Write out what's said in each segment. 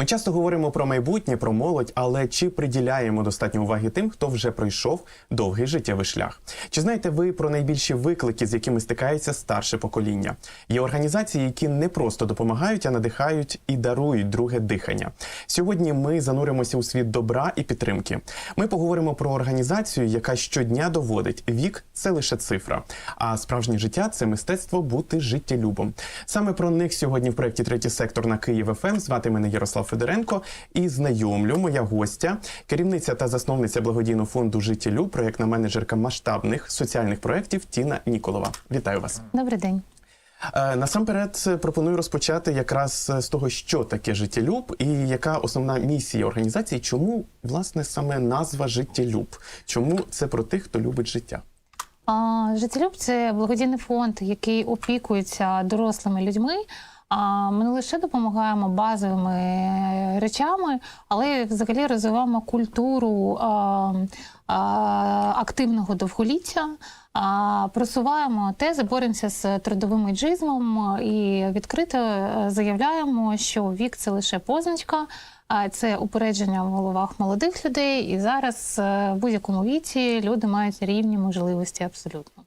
Ми часто говоримо про майбутнє, про молодь, але чи приділяємо достатньо уваги тим, хто вже пройшов довгий життєвий шлях? Чи знаєте ви про найбільші виклики, з якими стикається старше покоління? Є організації, які не просто допомагають, а надихають і дарують друге дихання. Сьогодні ми зануримося у світ добра і підтримки. Ми поговоримо про організацію, яка щодня доводить вік це лише цифра, а справжнє життя це мистецтво бути життєлюбом. Саме про них сьогодні в проєкті Третій сектор на Київ ФМ. Звати мене Ярослав Федоренко і знайомлю моя гостя, керівниця та засновниця благодійного фонду Життєлюб, проєктна менеджерка масштабних соціальних проєктів Тіна Ніколова. Вітаю вас. Добрий день. Е, Насамперед е, пропоную розпочати якраз е, з того, що таке життєлюб і яка основна місія організації. Чому власне саме назва життєлюб? Чому це про тих, хто любить життя? Життєлюб це благодійний фонд, який опікується дорослими людьми. А ми не лише допомагаємо базовими речами, але взагалі розвиваємо культуру а, а, активного довголіття. А, Просуваємо тези, боремося з трудовим іджизмом і відкрито е, заявляємо, що вік це лише позначка, а це упередження в головах молодих людей. І зараз е, в будь-якому віці люди мають рівні можливості абсолютно.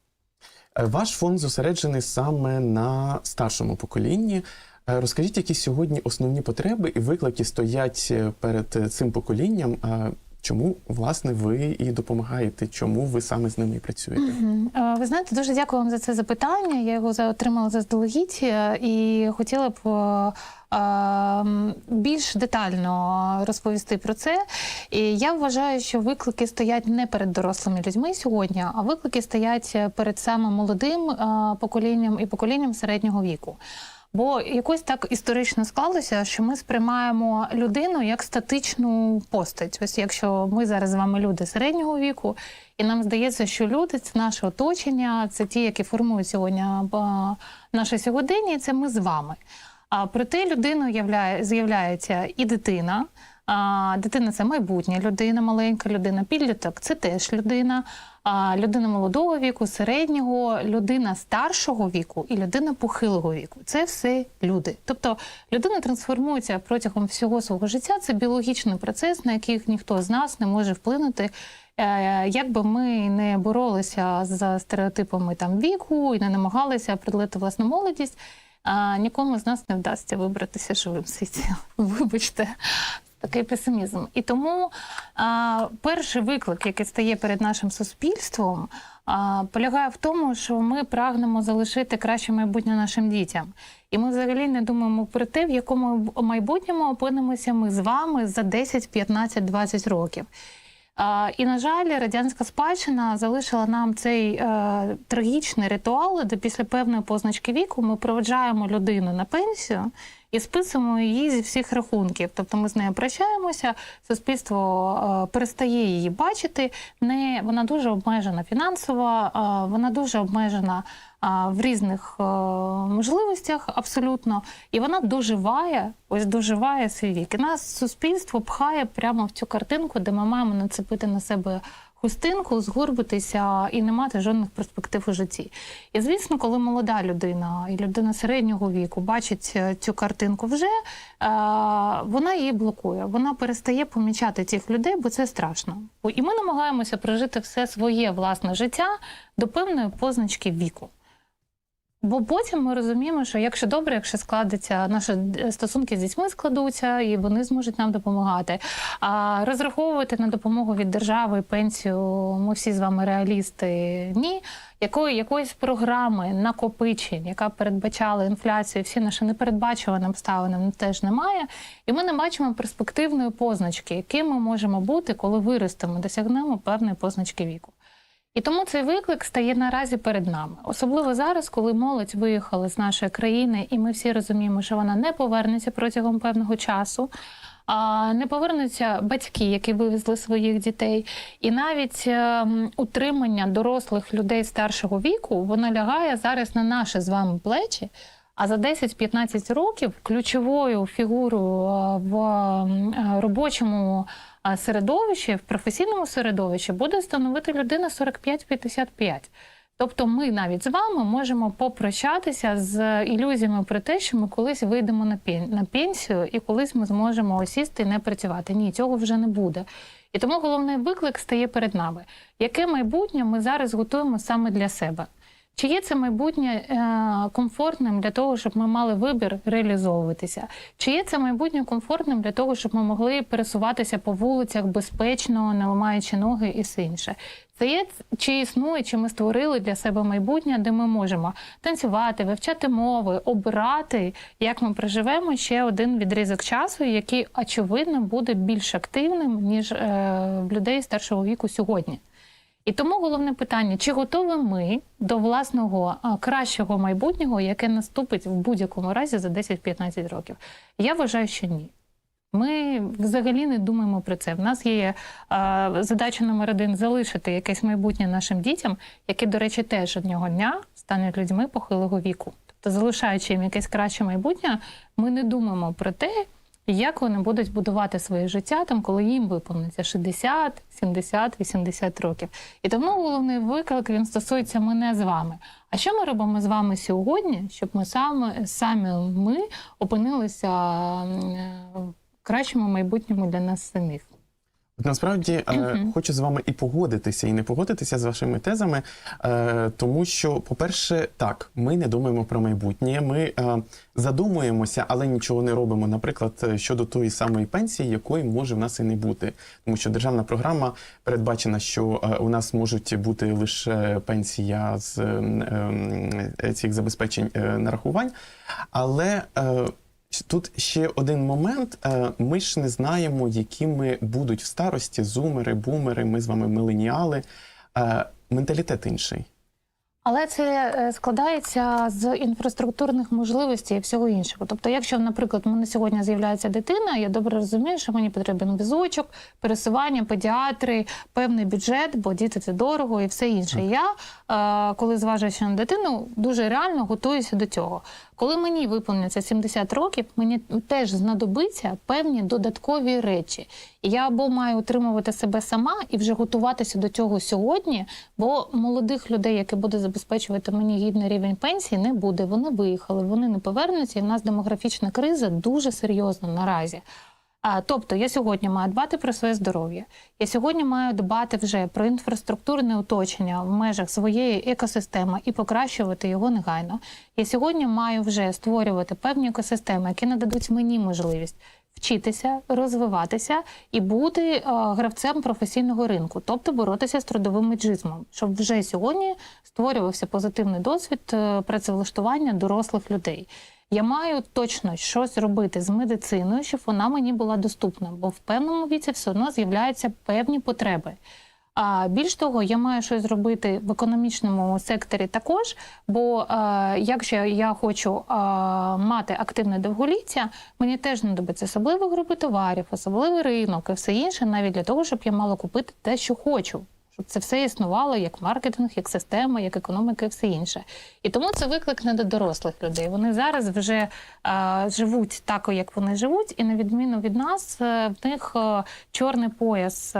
Е, Ваш фонд зосереджений саме на старшому поколінні. Е, Розкажіть, які сьогодні основні потреби і виклики стоять е, перед цим поколінням. Чому власне ви і допомагаєте? Чому ви саме з ними і працюєте? Е, Ви знаєте, дуже дякую вам за це запитання. Я його отримала заздалегідь е, і хотіла б е, е, м, більш детально розповісти про це. І я вважаю, що виклики стоять не перед дорослими людьми сьогодні, а виклики стоять перед саме молодим поколінням і поколінням середнього віку. Бо якось так історично склалося, що ми сприймаємо людину як статичну постать. Ось якщо ми зараз з вами люди середнього віку, і нам здається, що люди це наше оточення, це ті, які формують сьогодні наше сьогодення, і це ми з вами. А проте людиною з'являється і дитина. А, дитина це майбутня людина, маленька людина, підліток це теж людина, а, людина молодого віку, середнього, людина старшого віку і людина похилого віку. Це все люди. Тобто людина трансформується протягом всього свого життя. Це біологічний процес, на який ніхто з нас не може вплинути. Е, Як би ми не боролися з стереотипами там віку і не намагалися приділити власну молодість, нікому з нас не вдасться вибратися живим світі. Вибачте, такий песимізм. І тому а, перший виклик, який стає перед нашим суспільством, а, полягає в тому, що ми прагнемо залишити краще майбутнє нашим дітям. І ми взагалі не думаємо про те, в якому майбутньому опинимося ми з вами за 10, 15, 20 років. І, на жаль, радянська спадщина залишила нам цей е, трагічний ритуал, де після певної позначки віку ми проведжаємо людину на пенсію і списуємо її зі всіх рахунків. Тобто ми з нею прощаємося, суспільство е, перестає її бачити. Не вона дуже обмежена фінансово, е, вона дуже обмежена е, в різних можливостях абсолютно, і вона доживає, ось доживає свій вік. І нас суспільство пхає прямо в цю картинку, де ми маємо нацепити на себе хустинку, згорбитися і не мати жодних перспектив у житті. І звісно, коли молода людина і людина середнього віку бачить е, цю картинку вже, е, вона її блокує. Вона перестає помічати цих людей, бо це страшно. І ми намагаємося прожити все своє власне життя до певної позначки віку. Бо потім ми розуміємо, що якщо добре, якщо складеться, наші е, стосунки з дітьми складуться, і вони зможуть нам допомагати. А розраховувати на допомогу від держави пенсію ми всі з вами реалісти. Ні. Якої якоїсь програми накопичень, яка передбачала інфляцію, всі наші непередбачувані обставини теж немає. І ми не бачимо перспективної позначки, яким ми можемо бути, коли виростемо, досягнемо певної позначки віку. І тому цей виклик стає наразі перед нами, особливо зараз, коли молодь виїхала з нашої країни, і ми всі розуміємо, що вона не повернеться протягом певного часу. А не повернуться батьки, які вивезли своїх дітей, і навіть ем, утримання дорослих людей старшого віку воно лягає зараз на наші з вами плечі. А за 10-15 років ключовою фігурою в робочому середовищі, в професійному середовищі буде становити людина 45-55. Тобто, ми навіть з вами можемо попрощатися з ілюзіями про те, що ми колись вийдемо на пенсію і колись ми зможемо осісти і не працювати. Ні, цього вже не буде. І тому головний виклик стає перед нами. Яке майбутнє ми зараз готуємо саме для себе? Чи є це майбутнє е, комфортним для того, щоб ми мали вибір реалізовуватися? Чи є це майбутнє комфортним для того, щоб ми могли пересуватися по вулицях безпечно, не ламаючи ноги і все інше? Це є чи існує, чи ми створили для себе майбутнє, де ми можемо танцювати, вивчати мови, обирати, як ми проживемо ще один відрізок часу, який очевидно буде більш активним ніж е, людей старшого віку сьогодні. І тому головне питання: чи готові ми до власного кращого майбутнього, яке наступить в будь-якому разі за 10-15 років? Я вважаю, що ні. Ми взагалі не думаємо про це. В нас є а, задача номер один залишити якесь майбутнє нашим дітям, які, до речі, теж одного дня стануть людьми похилого віку. Тобто, залишаючи їм якесь краще майбутнє, ми не думаємо про те, як вони будуть будувати своє життя, там, коли їм виповниться 60, 70, 80 років. І тому головний виклик він стосується мене з вами. А що ми робимо з вами сьогодні, щоб ми саме самі ми опинилися в кращому майбутньому для нас самих? От насправді е, Мгм. хочу з вами і погодитися, і не погодитися з вашими тезами, е, тому що, по-перше, так, ми не думаємо про майбутнє. Ми е, задумуємося, але нічого не робимо. Наприклад, щодо тої самої пенсії, якої може в нас і не бути, тому що державна програма передбачена, що е, у нас можуть бути лише пенсія з е, е, цих забезпечень е, нарахувань, але е, Тут ще один момент. Е, Ми ж не знаємо, якими будуть в старості зумери, бумери, ми з вами миленіали. Е, Менталітет інший. Але це е, складається з інфраструктурних можливостей і всього іншого. Тобто, якщо, наприклад, в мене сьогодні з'являється дитина, я добре розумію, що мені потрібен візочок, пересування, педіатри, певний бюджет, бо діти це дорого і все інше. І Я, е, коли зважуючи на дитину, дуже реально готуюся до цього. Коли мені виповниться 70 років, мені теж знадобиться певні додаткові речі. Я або маю утримувати себе сама і вже готуватися до цього сьогодні, бо молодих людей, які будуть забезпечувати мені гідний рівень пенсії, не буде. Вони виїхали, вони не повернуться, і в нас демографічна криза дуже серйозна наразі. А, тобто я сьогодні маю дбати про своє здоров'я. Я сьогодні маю дбати вже про інфраструктурне оточення в межах своєї екосистеми і покращувати його негайно. Я сьогодні маю вже створювати певні екосистеми, які нададуть мені можливість вчитися, розвиватися і бути е, гравцем професійного ринку, тобто боротися з трудовим меджизмом, щоб вже сьогодні створювався позитивний досвід е, працевлаштування дорослих людей. Я маю точно щось робити з медициною, щоб вона мені була доступна, бо в певному віці все одно з'являються певні потреби. А більш того, я маю щось зробити в економічному секторі також. Бо е, якщо я хочу е, мати активне довголіття, мені теж знадобиться особливі групи товарів, особливий ринок і все інше, навіть для того, щоб я мала купити те, що хочу. Щоб це все існувало як маркетинг, як система, як економіка і все інше. І тому це виклик не до дорослих людей. Вони зараз вже е, живуть так, як вони живуть, і на відміну від нас, е, в них е, чорний пояс е,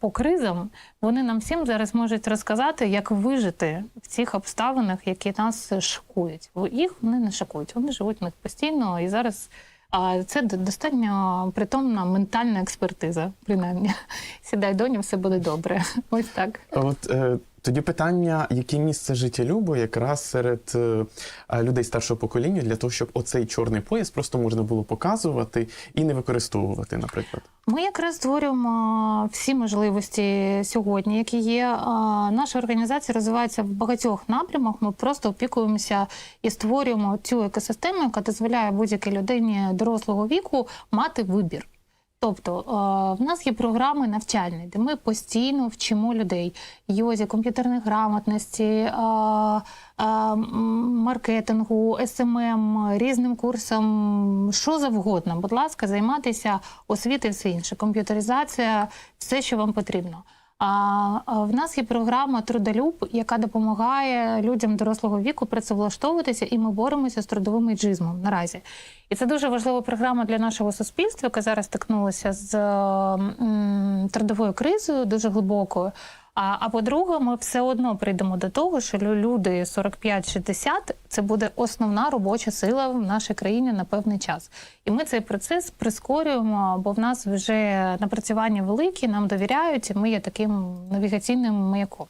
по кризам. Вони нам всім зараз можуть розказати, як вижити в цих обставинах, які нас шокують. Їх вони не шокують, вони живуть в них постійно і зараз. А це достатньо притомна ментальна експертиза, принаймні. Сідай, доню, все буде добре. Ось так. От е, тоді питання, яке місце життєлюбу якраз серед е, людей старшого покоління для того, щоб оцей чорний пояс просто можна було показувати і не використовувати, наприклад. Ми якраз створюємо всі можливості сьогодні, які є. Наша організація розвивається в багатьох напрямах. Ми просто опікуємося і створюємо цю екосистему, яка дозволяє будь-якій людині дорослого віку мати вибір. Тобто е, в нас є програми навчальні, де ми постійно вчимо людей йозі, комп'ютерної грамотності, е, е, маркетингу, СММ, різним курсам, що завгодно. Будь ласка, займатися освітою все інше. Комп'ютеризація, все, що вам потрібно. А в нас є програма Трудолюб, яка допомагає людям дорослого віку працевлаштовуватися, і ми боремося з трудовим іджизмом наразі. І це дуже важлива програма для нашого суспільства, яка зараз стикнулася з трудовою кризою дуже глибокою. А, а по-друге, ми все одно прийдемо до того, що люди 45-60 це буде основна робоча сила в нашій країні на певний час. І ми цей процес прискорюємо, бо в нас вже напрацювання великі, нам довіряють, і ми є таким навігаційним маяком.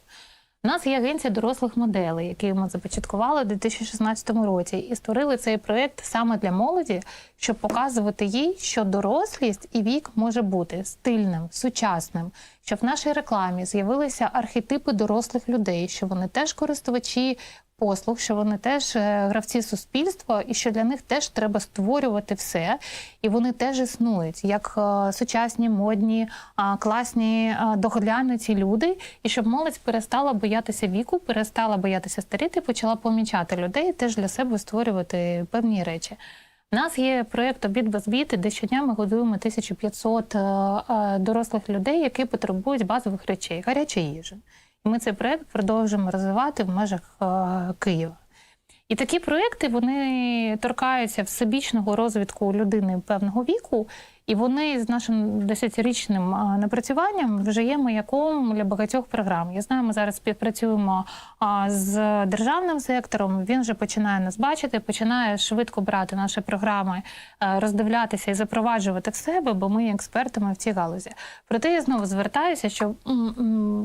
У нас є агенція дорослих моделей, які ми започаткували у 2016 році, і створили цей проєкт саме для молоді, щоб показувати їй, що дорослість і вік може бути стильним, сучасним, щоб в нашій рекламі з'явилися архетипи дорослих людей, що вони теж користувачі послуг, що вони теж е, гравці суспільства, і що для них теж треба створювати все, і вони теж існують як е, сучасні, модні, класні, а, доглянуті люди, і щоб молодь перестала боятися віку, перестала боятися старіти, почала помічати людей, теж для себе створювати певні речі. У нас є проєкт Обід без біти, де щодня ми годуємо 1500 е, е, дорослих людей, які потребують базових речей, гарячої їжі. І ми цей проєкт продовжуємо розвивати в межах е, Києва. І такі проекти вони торкаються всебічного розвитку людини певного віку, і вони з нашим 10-річним напрацюванням вже є маяком для багатьох програм. Я знаю, ми зараз співпрацюємо з державним сектором. Він вже починає нас бачити, починає швидко брати наші програми, е, роздивлятися і запроваджувати в себе, бо ми експертами в цій галузі. Проте я знову звертаюся, що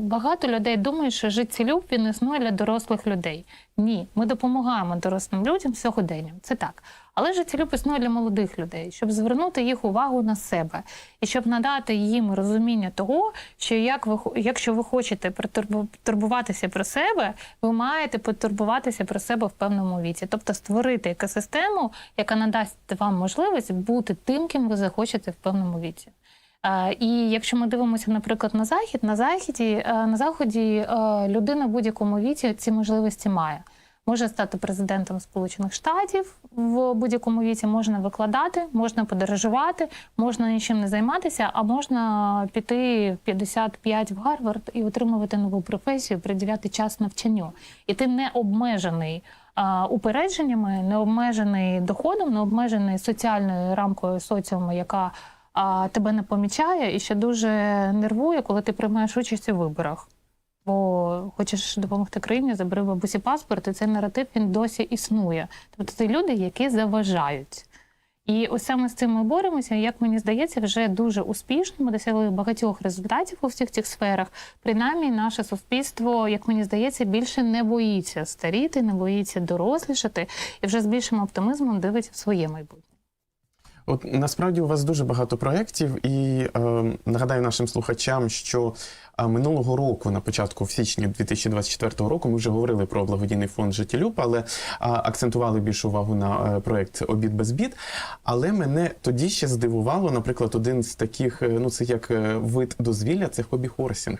багато людей думають, що життєлюб він існує для дорослих людей. Ні, ми допомагаємо дорослим людям сьогоденням. Це так. Але життєлюб існує для молодих людей, щоб звернути їх увагу на себе і щоб надати їм розуміння того, що як ви якщо ви хочете турбуватися про себе, ви маєте потурбуватися про себе в певному віці, тобто створити екосистему, яка надасть вам можливість бути тим, ким ви захочете в певному віці. Е, І якщо ми дивимося, наприклад, на захід, на західі е, на заході е, людина в будь-якому віці ці можливості має. Може стати президентом Сполучених Штатів в будь-якому віці, можна викладати, можна подорожувати, можна нічим не займатися, а можна піти в 55 в Гарвард і отримувати нову професію, приділяти час навчанню. І ти не обмежений упередженнями, не обмежений доходом, не обмежений соціальною рамкою соціуму, яка а, тебе не помічає і ще дуже нервує, коли ти приймаєш участь у виборах. Бо хочеш допомогти країні, забери бабусі паспорт, і цей наратив він досі існує. Тобто це люди, які заважають. І ось саме з цим ми боремося. Як мені здається, вже дуже успішно. Ми досягли багатьох результатів у всіх цих сферах. Принаймні, наше суспільство, як мені здається, більше не боїться старіти, не боїться дорослішати і вже з більшим оптимізмом дивиться в своє майбутнє. От насправді у вас дуже багато проєктів, і е, нагадаю нашим слухачам, що е, минулого року, на початку в січні 2024 року, ми вже говорили про благодійний фонд «Життєлюб», але е, акцентували більшу увагу на е, проєкт Обід без бід. Але мене тоді ще здивувало, наприклад, один з таких, е, ну це як е, вид дозвілля, це хобі-хорсінг.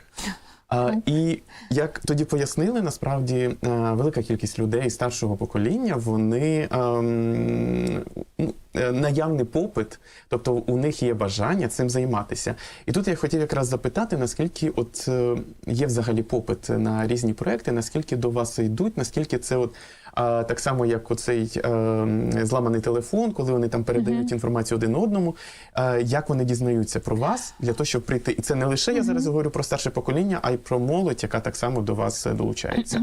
А, і як тоді пояснили, насправді е, велика кількість людей старшого покоління, вони ем, ну, е, наявний попит, тобто у них є бажання цим займатися. І тут я хотів якраз запитати, наскільки от е, є взагалі попит на різні проекти, наскільки до вас йдуть, наскільки це от. А, так само, як оцей е, зламаний телефон, коли вони там передають інформацію один одному, е, як вони дізнаються про вас для того, щоб прийти. І це не лише я зараз говорю про старше покоління, а й про молодь, яка так само до вас е, долучається.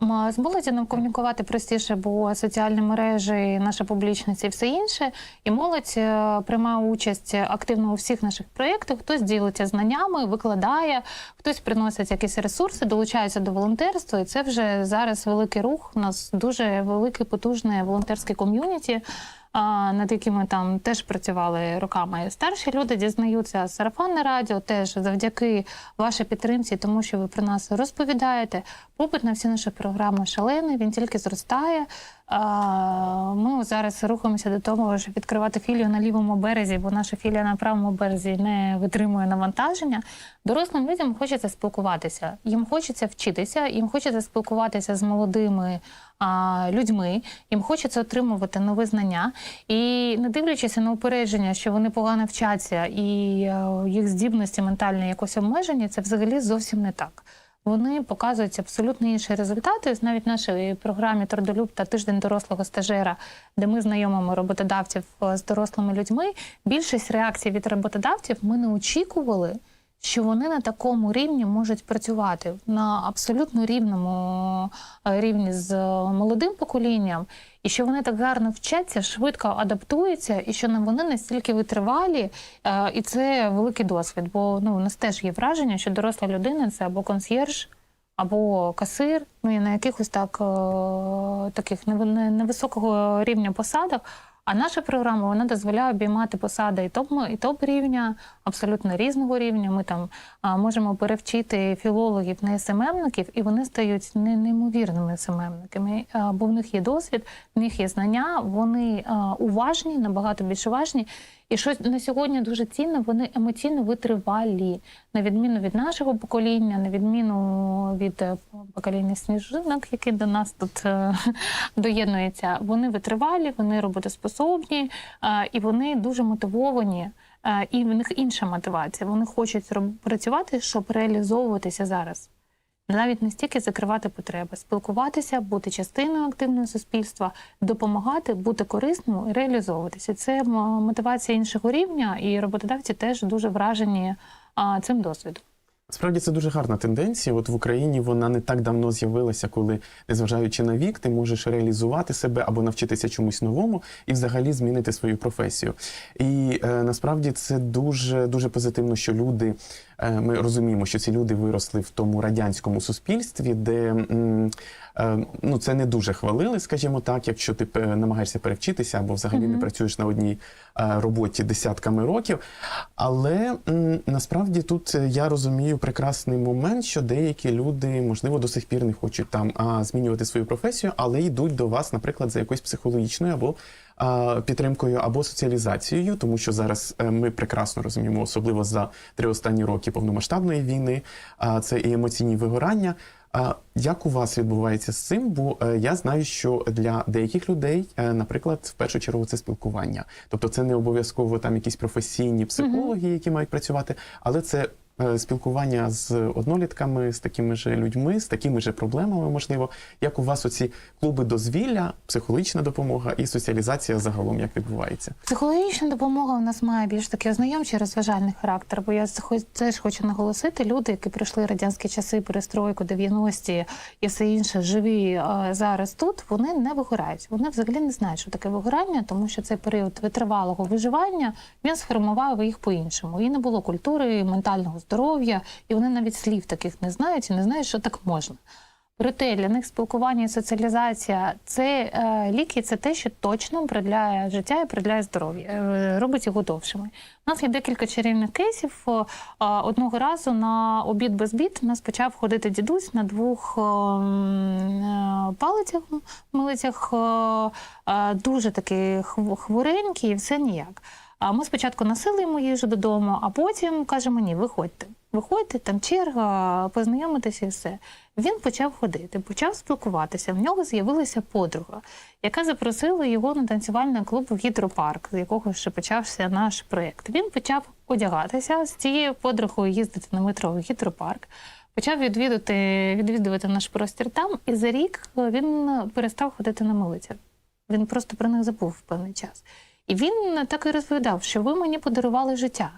З молоді нам комунікувати простіше, бо соціальні мережі, наша публічність і все інше. І молодь е, приймає участь активно у всіх наших проєктах. Хтось ділиться знаннями, викладає, хтось приносить якісь ресурси, долучається до волонтерства. І це вже зараз великий рух. У нас дуже велике, потужне волонтерське ком'юніті. Над якими там теж працювали роками старші люди, дізнаються сарафанне радіо, теж завдяки вашій підтримці, тому що ви про нас розповідаєте. Попит на всі наші програми шалений, він тільки зростає. Ми зараз рухаємося до того, щоб відкривати філію на лівому березі, бо наша філія на правому березі не витримує навантаження. Дорослим людям хочеться спілкуватися. Їм хочеться вчитися, їм хочеться спілкуватися з молодими людьми, їм хочеться отримувати нові знання. І не дивлячись на упередження, що вони погано вчаться і е, їх здібності ментальні якось обмежені, це взагалі зовсім не так. Вони показують абсолютно інші результати. Ось Навіть в нашій програмі Трудолюб та тиждень дорослого стажера, де ми знайомимо роботодавців е, з дорослими людьми. Більшість реакцій від роботодавців ми не очікували, що вони на такому рівні можуть працювати на абсолютно рівному е, рівні з е, молодим поколінням, і що вони так гарно вчаться, швидко адаптуються, і що вони настільки витривалі, е, і це великий досвід. Бо ну у нас теж є враження, що доросла людина це або консьєрж, або касир, ну і на якихось так е, таких невисокого рівня посадах. А наша програма вона дозволяє обіймати посади і топ і топ рівня, абсолютно різного рівня. Ми там а, можемо перевчити філологів на СММників, і вони стають не- неймовірними СММниками, а, бо в них є досвід, в них є знання, вони а, уважні, набагато більш уважні. І що на сьогодні дуже цінно, вони емоційно витривалі, на відміну від нашого покоління, на відміну від е, покоління сніжинок, які до нас тут е, доєднуються. Вони витривалі, вони роботоспособні е, і вони дуже мотивовані. І в них інша мотивація. Вони хочуть працювати, щоб реалізовуватися зараз. Навіть не стільки закривати потреби, спілкуватися, бути частиною активного суспільства, допомагати, бути корисним і реалізовуватися. Це мотивація іншого рівня, і роботодавці теж дуже вражені цим досвідом. Справді це дуже гарна тенденція. От в Україні вона не так давно з'явилася, коли, незважаючи на вік, ти можеш реалізувати себе або навчитися чомусь новому і взагалі змінити свою професію. І е, насправді це дуже дуже позитивно, що люди. е, Ми розуміємо, що ці люди виросли в тому радянському суспільстві, де м, ну це не дуже хвалили, скажімо так, якщо ти намагаєшся перевчитися або взагалі не працюєш на одній е, роботі десятками років. Але насправді тут е, я розумію прекрасний момент, що деякі люди, можливо, до сих пір не хочуть там а, змінювати свою професію, але йдуть до вас, наприклад, за якоюсь психологічною або а, підтримкою або соціалізацією, тому що зараз е, ми прекрасно розуміємо, особливо за три останні роки повномасштабної війни, а, це і емоційні вигорання. Як у вас відбувається з цим? Бо е, я знаю, що для деяких людей, е, наприклад, в першу чергу це спілкування. Тобто, це не обов'язково там якісь професійні психологи, які мають працювати, але це спілкування з однолітками, з такими ж людьми, з такими ж проблемами, можливо. Як у вас оці клуби дозвілля, психологічна допомога і соціалізація загалом як відбувається? Психологічна допомога у нас має більш такий ознайомчий розважальний характер, бо я теж хочу наголосити, люди, які пройшли радянські часи, перестройку, 90-ті і все інше, живі е, зараз тут, вони не вигорають. Вони взагалі не знають, що таке вигорання, тому що цей період витривалого виживання він сформував їх по-іншому. І не було культури, ментального здоров'я, і вони навіть слів таких не знають і не знають, що так можна. Проте для них спілкування і соціалізація це е, ліки, це те, що точно продляє життя і продляє здоров'я, е, робить його довшими. У нас є декілька чарівних кейсів. А, Одного разу на обід без бід у нас почав ходити дідусь на двох е, е, палицях, милицях, е, е, дуже такий хв- хворенький, і все ніяк. А ми спочатку носили йому їжу додому, а потім кажемо: ні, виходьте. Виходьте, там черга, познайомитися і все. Він почав ходити, почав спілкуватися. В нього з'явилася подруга, яка запросила його на танцювальний клуб в гідропарк, з якого ще почався наш проєкт. Він почав одягатися з цією подругою, їздити на метро в гідропарк. Почав відвідувати, відвідувати наш простір там, і за рік він перестав ходити на милицях. Він просто про них забув в певний час. І він так і розповідав, що ви мені подарували життя.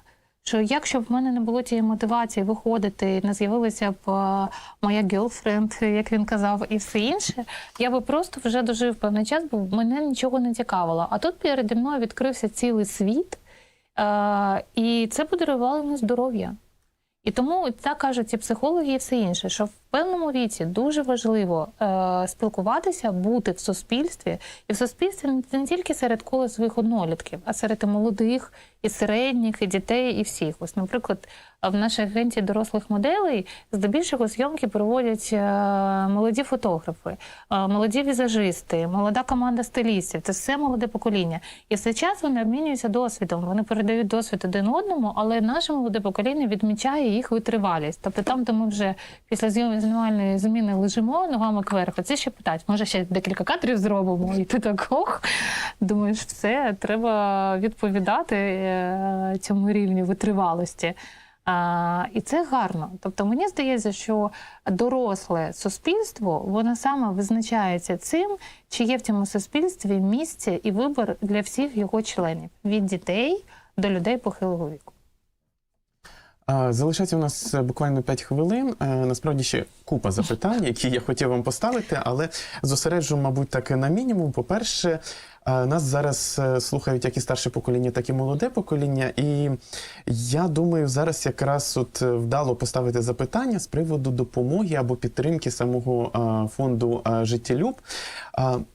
Що якщо б в мене не було тієї мотивації виходити, не з'явилася б е, моя гелфренд, як він казав, і все інше, я би просто вже дожив певний час, бо мене нічого не цікавило. А тут переді мною відкрився цілий світ, е, і це подарувало йому здоров'я. І тому так кажуть і психологи, і все інше, що певному віці дуже важливо е, спілкуватися, бути в суспільстві, і в суспільстві не- тільки серед кола своїх однолітків, а серед і молодих, і середніх, і дітей, і всіх. Ось, наприклад, в нашій агенції дорослих моделей здебільшого зйомки проводять е, молоді фотографи, е, молоді візажисти, молода команда стилістів. Це все молоде покоління. І все час вони обмінюються досвідом. Вони передають досвід один одному, але наше молоде покоління відмічає їх витривалість. Тобто, там, де ми вже після знімальної зміни лежимо ногами кверху, це ще питають, може ще декілька кадрів зробимо, і ти так ох. Думаєш, все, треба відповідати е, цьому рівню витривалості. А, і це гарно. Тобто мені здається, що доросле суспільство воно саме визначається цим, чи є в цьому суспільстві місце і вибір для всіх його членів від дітей до людей похилого віку. Залишається у нас е, буквально 5 хвилин. Е, Насправді ще купа запитань, які я хотів вам поставити, але зосереджу, мабуть, так на мінімум. По-перше, нас зараз е, слухають як і старше покоління, так і молоде покоління. І я думаю, зараз якраз от е, вдало поставити запитання з приводу допомоги або підтримки самого е, фонду життєлюб.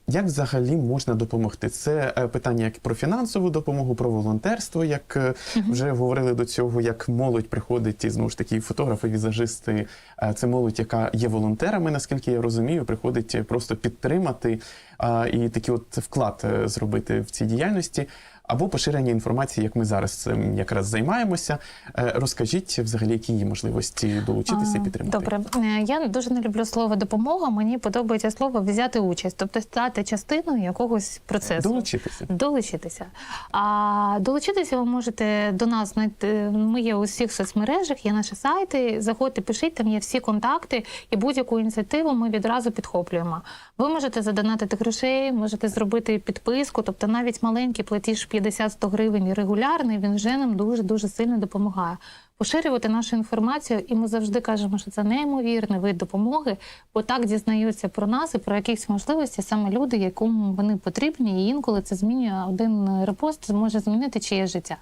Як взагалі можна допомогти? Це питання як про фінансову допомогу, про волонтерство, як вже говорили до цього, як молодь приходить і знову ж таки фотографи, візажисти. Це молодь, яка є волонтерами, наскільки я розумію, приходить просто підтримати і такий от вклад е, зробити в цій діяльності. Або поширення інформації, як ми зараз цим якраз займаємося. Е, Розкажіть взагалі, які є можливості долучитися і підтримати. Добре, Е, я дуже не люблю слово допомога. Мені подобається слово взяти участь, тобто стати частиною якогось процесу. Долучитися. Долучитися. А долучитися ви можете до нас знайти. Ми є у всіх соцмережах, є наші сайти. Заходьте, пишіть, там є всі контакти і будь-яку ініціативу ми відразу підхоплюємо. Ви можете задонатити грошей, можете зробити підписку, тобто навіть маленький платіж 50-100 гривень регулярний, він вже нам дуже дуже сильно допомагає. Поширювати нашу інформацію, і ми завжди кажемо, що це неймовірний вид допомоги, бо так дізнаються про нас і про якісь можливості саме люди, якому вони потрібні, і інколи це змінює один репост, може змінити чиє життя.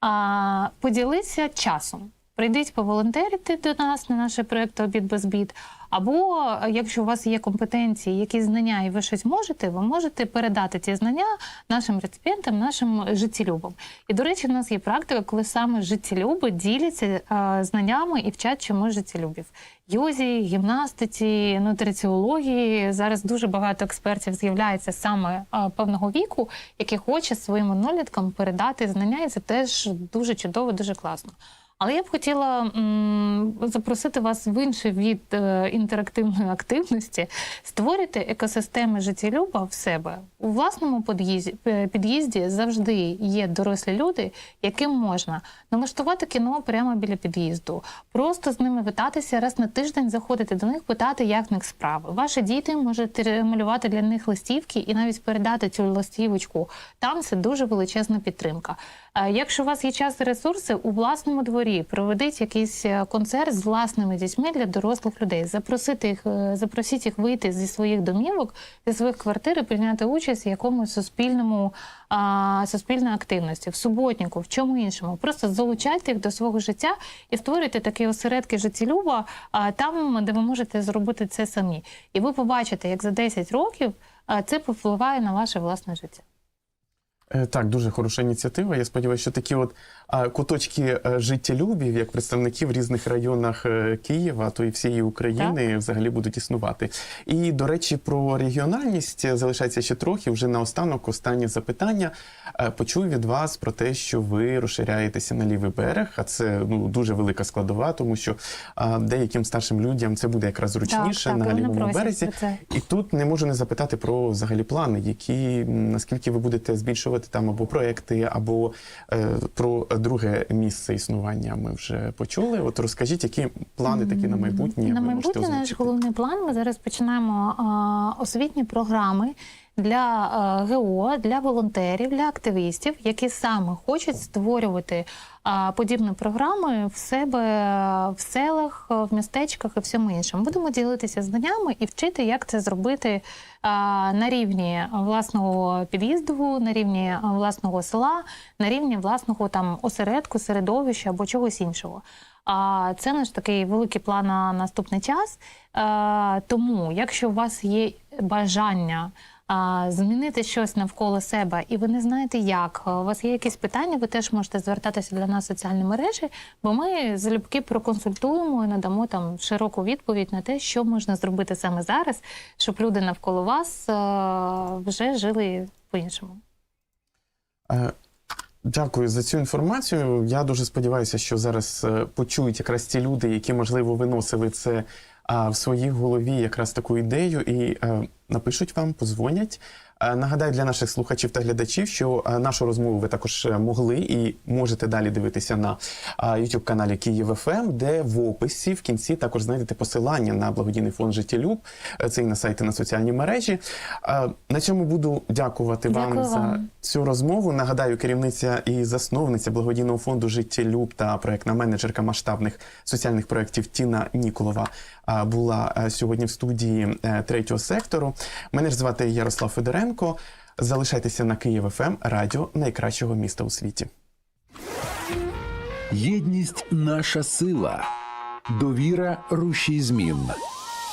А, поділися часом. Прийдіть поволонтерити до нас на наш проєкт Обід без бід. Або якщо у вас є компетенції, якісь знання, і ви щось можете, ви можете передати ці знання нашим реципієнтам, нашим життєлюбам. І до речі, в нас є практика, коли саме життєлюби діляться е, знаннями і вчать чомусь життєлюбів. Йозі, гімнастиці, нутриціології. Зараз дуже багато експертів з'являється саме е, певного віку, які хоче своїм одноліткам передати знання, і це теж дуже чудово, дуже класно. Але я б хотіла запросити вас в інший від е, інтерактивної активності, створити екосистеми життєлюба в себе у власному під'їзді, е, під'їзді завжди є дорослі люди, яким можна налаштувати кіно прямо біля під'їзду, просто з ними вітатися раз на тиждень, заходити до них, питати, як в них справи. Ваші діти можете малювати для них листівки і навіть передати цю листівочку. Там це дуже величезна підтримка. Е, Якщо у вас є час і ресурси, у власному дворі проведіть якийсь е, концерт з власними дітьми для дорослих людей. Запросити їх, е, запросіть їх вийти зі своїх домівок, зі своїх квартир і прийняти участь в якомусь суспільному а, суспільній активності, в суботнику, в чому іншому. Просто залучайте їх до свого життя і створюйте такі осередки життєлюба а, там, де ви можете зробити це самі. І ви побачите, як за 10 років це повпливає на ваше власне життя. Е, Так, дуже хороша ініціатива. Я сподіваюся, що такі от куточки е, життєлюбів, як представників в різних районах е, Києва, то і всієї України, взагалі будуть існувати. І до речі, про регіональність залишається ще трохи. Вже наостанок останнє запитання. Е, Почув від вас про те, що ви розширяєтеся на лівий берег, а це ну дуже велика складова, тому що а, деяким старшим людям це буде якраз зручніше так, на лівому березі. І тут не можу не запитати про взагалі плани, які наскільки ви будете збільшувати там або проекти, або е, про друге місце існування. Ми вже почули. От розкажіть, які плани такі на майбутнє На ви можете майбутнє наш головний план. Ми зараз починаємо а, освітні програми для ГО, для волонтерів, для активістів, які саме хочуть створювати подібні програми в себе в селах, в містечках і всьому іншому. Будемо ділитися знаннями і вчити, як це зробити на рівні власного під'їзду, на рівні власного села, на рівні власного там осередку, середовища або чогось іншого. А це наш такий великий план на наступний час. Е, Тому, якщо у вас є бажання змінити щось навколо себе, і ви не знаєте, як у вас є якісь питання, ви теж можете звертатися до нас в соціальні мережі, бо ми залюбки проконсультуємо і надамо там широку відповідь на те, що можна зробити саме зараз, щоб люди навколо вас вже жили по-іншому. Е, Дякую за цю інформацію. Я дуже сподіваюся, що зараз е, почують якраз ті люди, які можливо виносили це в своїй голові якраз таку ідею, і е, напишуть вам, позвонять. Е, Нагадаю для наших слухачів та глядачів, що е, нашу розмову ви також могли і можете далі дивитися на youtube каналі Київ ФМ, де в описі в кінці також знайдете посилання на благодійний фонд Життєлюб. Це і на сайті на соціальній мережі. На цьому буду дякувати вам Дякую за цю розмову. Нагадаю, керівниця і засновниця благодійного фонду Життєлюб та проектна менеджерка масштабних соціальних проєктів Тіна Ніколова а, була е, сьогодні в студії е, третього сектору. Мене ж звати Ярослав Федоренко. Залишайтеся на Київ ФМ, радіо найкращого міста у світі. Єдність наша сила, довіра рушій змін,